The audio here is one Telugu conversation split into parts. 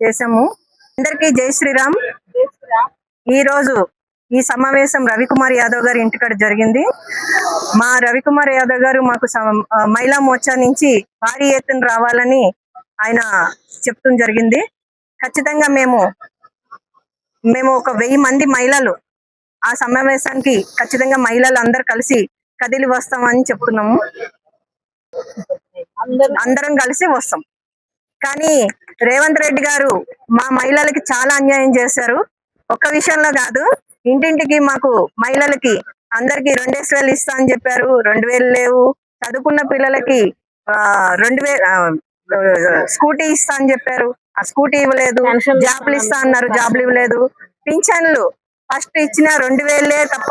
చేసాము అందరికీ జై శ్రీరామ్. ఈ రోజు ఈ సమావేశం రవికుమార్ యాదవ్ గారి ఇంటికాడ జరిగింది. మా రవికుమార్ యాదవ్ గారు మాకు మహిళా మోర్చా నుంచి భారీ ఎత్తున రావాలని ఆయన చెప్తూ జరిగింది. ఖచ్చితంగా మేము మేము ఒక వెయ్యి మంది మహిళలు ఆ సమావేశానికి ఖచ్చితంగా మహిళలు అందరు కలిసి కదిలి వస్తామని చెప్తున్నాము. అందరం కలిసి వస్తాం. కానీ రేవంత్ రెడ్డి గారు మా మహిళలకి చాలా అన్యాయం చేశారు. ఒక్క విషయంలో కాదు ఇంటింటికి మాకు మహిళలకి అందరికి రెండేసి వేలు ఇస్తా అని చెప్పారు. రెండు వేలు లేవు. చదువుకున్న పిల్లలకి ఆ, రెండు వేలు స్కూటీ ఇస్తా అని చెప్పారు. ఆ స్కూటీ ఇవ్వలేదు. జాబ్లు ఇస్తా అన్నారు. జాబ్లు ఇవ్వలేదు. పింఛన్లు ఫస్ట్ ఇచ్చిన రెండు వేలే తప్ప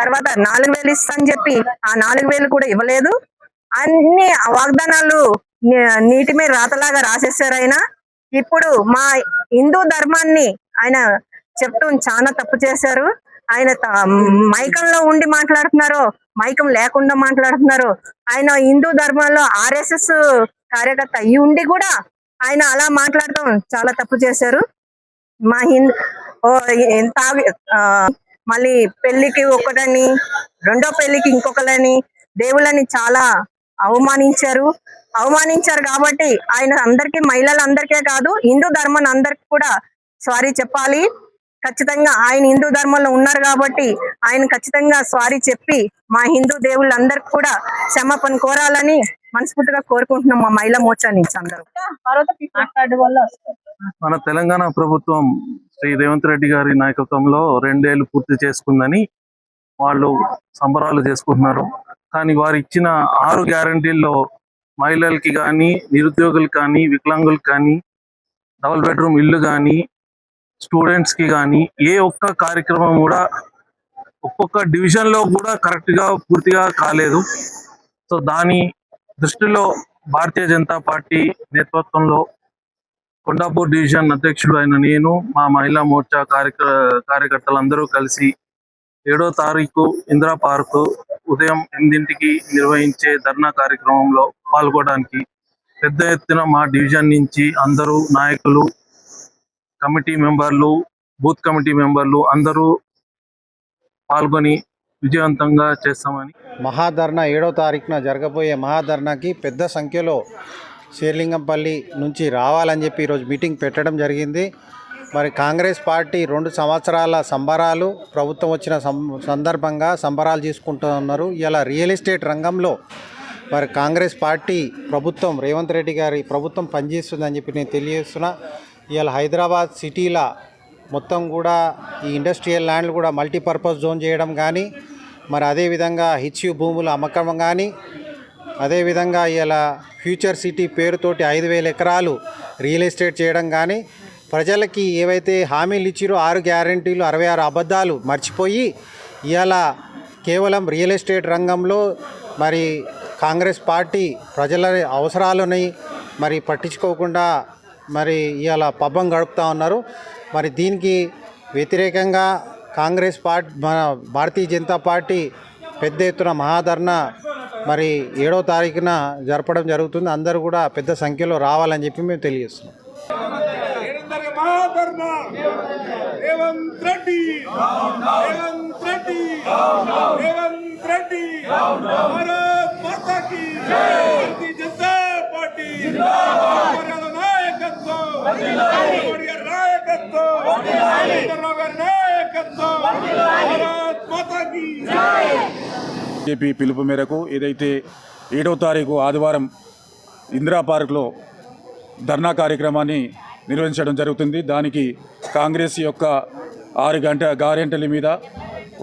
తర్వాత నాలుగు వేలు ఇస్తా అని చెప్పి ఆ నాలుగు వేలు కూడా ఇవ్వలేదు. అన్ని వాగ్దానాలు నీటి మీద రాతలాగా రాసేసారు ఆయన. ఇప్పుడు మా హిందూ ధర్మాన్ని ఆయన చెప్తూ చాలా తప్పు చేశారు. ఆయన మైకంలో ఉండి మాట్లాడుతున్నారు. మైకం లేకుండా మాట్లాడుతున్నారు. ఆయన హిందూ ధర్మంలో ఆర్ఎస్ఎస్ కార్యకర్త అయ్యి ఉండి కూడా ఆయన అలా మాట్లాడటం చాలా తప్పు చేశారు. మా హిందూ ఓ ఎంత ఆ, మళ్ళీ పెళ్ళికి ఒకటని రెండో పెళ్ళికి ఇంకొకలని దేవుళ్ళని చాలా అవమానించారు. అవమానించారు కాబట్టి ఆయన అందరికీ మహిళలందరికీ కాదు హిందూ ధర్మం అందరికి కూడా సారీ చెప్పాలి. ఖచ్చితంగా ఆయన హిందూ ధర్మంలో ఉన్నారు కాబట్టి ఆయన ఖచ్చితంగా సారీ చెప్పి మా హిందూ దేవుళ్ళందరికి కూడా క్షమాపణ కోరాలని మనస్ఫూర్తిగా కోరుకుంటున్నాం మా మహిళా మోర్చా నుంచి అందరూ. మన తెలంగాణ ప్రభుత్వం శ్రీ రేవంత్ రెడ్డి గారి నాయకత్వంలో రెండేళ్ళు పూర్తి చేసుకుందని వాళ్ళు సంబరాలు చేసుకుంటున్నారు. కానీ వారు ఇచ్చిన ఆరు గ్యారంటీల్లో మహిళలకి కానీ నిరుద్యోగులకు కానీ వికలాంగులకు కానీ డబుల్ బెడ్రూమ్ ఇల్లు కానీ స్టూడెంట్స్కి కానీ ఏ ఒక్క కార్యక్రమం కూడా ఒక్కొక్క డివిజన్లో కూడా కరెక్ట్గా పూర్తిగా కాలేదు. సో దాని దృష్టిలో భారతీయ జనతా పార్టీ నేతృత్వంలో కొండాపూర్ డివిజన్ అధ్యక్షుడు అయిన నేను మా మహిళా మోర్చా కార్యక కార్యకర్తలందరూ కలిసి ఏడో తారీఖు ఇందిరా పార్క్ ఉదయం ఎనిమిదింటికి నిర్వహించే ధర్నా కార్యక్రమంలో పాల్గొనడానికి పెద్ద ఎత్తున మా డివిజన్ నుంచి అందరూ నాయకులు కమిటీ మెంబర్లు బూత్ కమిటీ మెంబర్లు అందరూ పాల్గొని విజయవంతంగా చేస్తామని మహాధర్నా ఏడో తారీఖున జరగబోయే మహాధర్నాకి పెద్ద సంఖ్యలో శేర్లింగంపల్లి నుంచి రావాలని చెప్పి ఈరోజు మీటింగ్ పెట్టడం జరిగింది. మరి కాంగ్రెస్ పార్టీ రెండు సంవత్సరాల సంబరాలు ప్రభుత్వం వచ్చిన సం- సందర్భంగా సంబరాలు చేసుకుంటూ ఉన్నారు ఇలా రియల్ ఎస్టేట్ రంగంలో మరి కాంగ్రెస్ పార్టీ ప్రభుత్వం రేవంత్ రెడ్డి గారి ప్రభుత్వం పనిచేస్తుందని చెప్పి నేను తెలియజేస్తున్నా. ఇవాళ హైదరాబాద్ సిటీల మొత్తం కూడా ఈ ఇండస్ట్రియల్ ల్యాండ్లు కూడా మల్టీపర్పస్ జోన్ చేయడం కానీ మరి అదేవిధంగా హెచ్యు భూముల అమ్మకం కానీ అదేవిధంగా ఇలా ఫ్యూచర్ సిటీ పేరుతోటి ఐదు వేల ఎకరాలు రియల్ ఎస్టేట్ చేయడం కానీ ప్రజలకి ఏవైతే హామీలు ఇచ్చిరో ఆరు గ్యారంటీలు అరవై ఆరు అబద్ధాలు మర్చిపోయి ఇవాళ కేవలం రియల్ ఎస్టేట్ రంగంలో మరి కాంగ్రెస్ పార్టీ ప్రజల అవసరాలని మరి పట్టించుకోకుండా మరి ఇవాళ పబ్బం గడుపుతూ ఉన్నారు. మరి దీనికి వ్యతిరేకంగా కాంగ్రెస్ పార్టీ మన భారతీయ జనతా పార్టీ పెద్ద ఎత్తున మహాధర్ణ మరి ఏడో తారీఖున జరపడం జరుగుతుంది. అందరూ కూడా పెద్ద సంఖ్యలో రావాలని చెప్పి మేము తెలియజేస్తున్నాం. నిరంతర మహాధర్మ రేవంత్ రెడ్డి. రేవంత్ రెడ్డి. రేవంత్ రెడ్డి. భారత్ మాతా భారతీయ జనతా పార్టీ నాయకత్వం. నాయకత్వం. నాయకత్వం. భారత్ బీజేపీ పిలుపు మేరకు ఏదైతే ఏడవ తారీఖు ఆదివారం ఇందిరా పార్క్లో ధర్నా కార్యక్రమాన్ని నిర్వహించడం జరుగుతుంది. దానికి కాంగ్రెస్ యొక్క ఆరు గంట గ్యారెంటీల మీద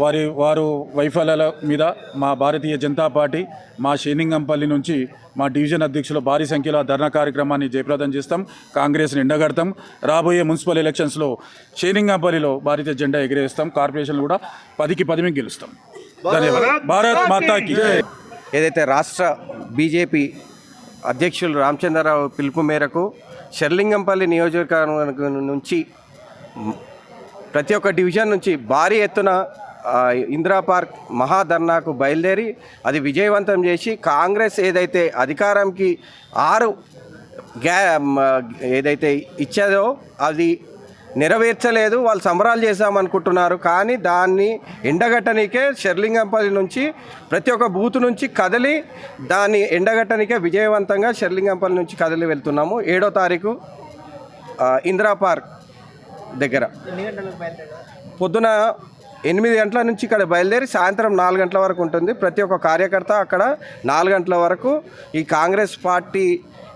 వారి వారు వైఫల్యాల మీద మా భారతీయ జనతా పార్టీ మా షేనింగంపల్లి నుంచి మా డివిజన్ అధ్యక్షులు భారీ సంఖ్యలో ధర్నా కార్యక్రమాన్ని జయప్రదం చేస్తాం. కాంగ్రెస్ని ఎండగడతాం రాబోయే మున్సిపల్ ఎలక్షన్స్లో షేనింగంపల్లిలో భారతీయ జెండా ఎగిరేస్తాం. కార్పొరేషన్లు కూడా పదికి పదిమి గెలుస్తాం. ధన్యవాదాలు. భారత్ మాతాకి ఏదైతే రాష్ట్ర బీజేపీ అధ్యక్షులు రామచంద్రరావు పిలుపు మేరకు షర్లింగంపల్లి నియోజకవర్గం నుంచి ప్రతి ఒక్క డివిజన్ నుంచి భారీ ఎత్తున ఇందిరా పార్క్ మహాధర్నాకు బయలుదేరి అది విజయవంతం చేసి కాంగ్రెస్ ఏదైతే అధికారంకి ఆరు గ్యా ఏదైతే ఇచ్చారో అది నెరవేర్చలేదు వాళ్ళు సంబరాలు చేశామనుకుంటున్నారు. కానీ దాన్ని ఎండగట్టనికే షెర్లింగంపల్లి నుంచి ప్రతి ఒక్క బూత్ నుంచి కదిలి దాన్ని ఎండగట్టనికే విజయవంతంగా షెర్లింగంపల్లి నుంచి కదిలి వెళ్తున్నాము. ఏడో తారీఖు ఇందిరా పార్క్ దగ్గర. పొద్దున ఎనిమిది గంటల నుంచి ఇక్కడ బయలుదేరి సాయంత్రం నాలుగు గంటల వరకు ఉంటుంది. ప్రతి ఒక్క కార్యకర్త అక్కడ నాలుగు గంటల వరకు ఈ కాంగ్రెస్ పార్టీ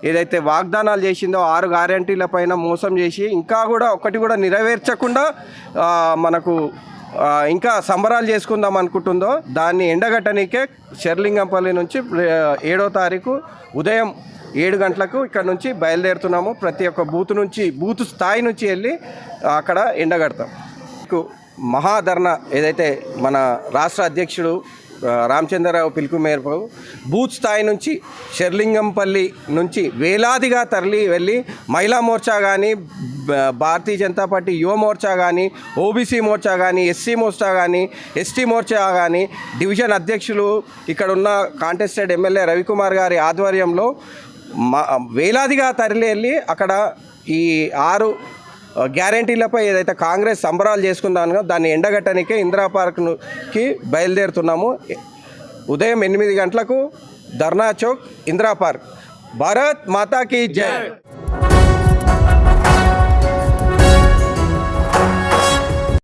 ఏదైతే వాగ్దానాలు చేసిందో ఆరు గ్యారంటీల పైన మోసం చేసి ఇంకా కూడా ఒకటి కూడా నెరవేర్చకుండా మనకు ఇంకా సంబరాలు చేసుకుందాం అనుకుంటుందో దాన్ని ఎండగట్టనీకే షెర్లింగంపల్లి నుంచి ఏడో తారీఖు ఉదయం ఏడు గంటలకు ఇక్కడ నుంచి బయలుదేరుతున్నాము. ప్రతి ఒక్క బూత్ నుంచి బూత్ స్థాయి నుంచి వెళ్ళి అక్కడ ఎండగడతాం. మహాధర్ణ ఏదైతే మన రాష్ట్ర అధ్యక్షుడు రామచంద్రరావు పిలుపు మేరకు బూత్ స్థాయి నుంచి షెర్లింగంపల్లి నుంచి వేలాదిగా తరలి వెళ్ళి మహిళా మోర్చా కానీ భారతీయ జనతా పార్టీ యువ మోర్చా కానీ ఓబీసీ మోర్చా కానీ ఎస్సీ మోర్చా కానీ ఎస్టీ మోర్చా కానీ డివిజన్ అధ్యక్షులు ఇక్కడ ఉన్న కాంటెస్టెడ్ ఎమ్మెల్యే రవికుమార్ గారి ఆధ్వర్యంలో మా వేలాదిగా తరలి వెళ్ళి అక్కడ ఈ ఆరు గ్యారంటీలపై ఏదైతే కాంగ్రెస్ సంబరాలు చేసుకుందానో దాన్ని ఎండగట్టనికే ఇందిరా పార్క్కి బయలుదేరుతున్నాము. ఉదయం ఎనిమిది గంటలకు ధర్నా చౌక్ ఇందిరా పార్క్. భారత్ మాతాకి జై.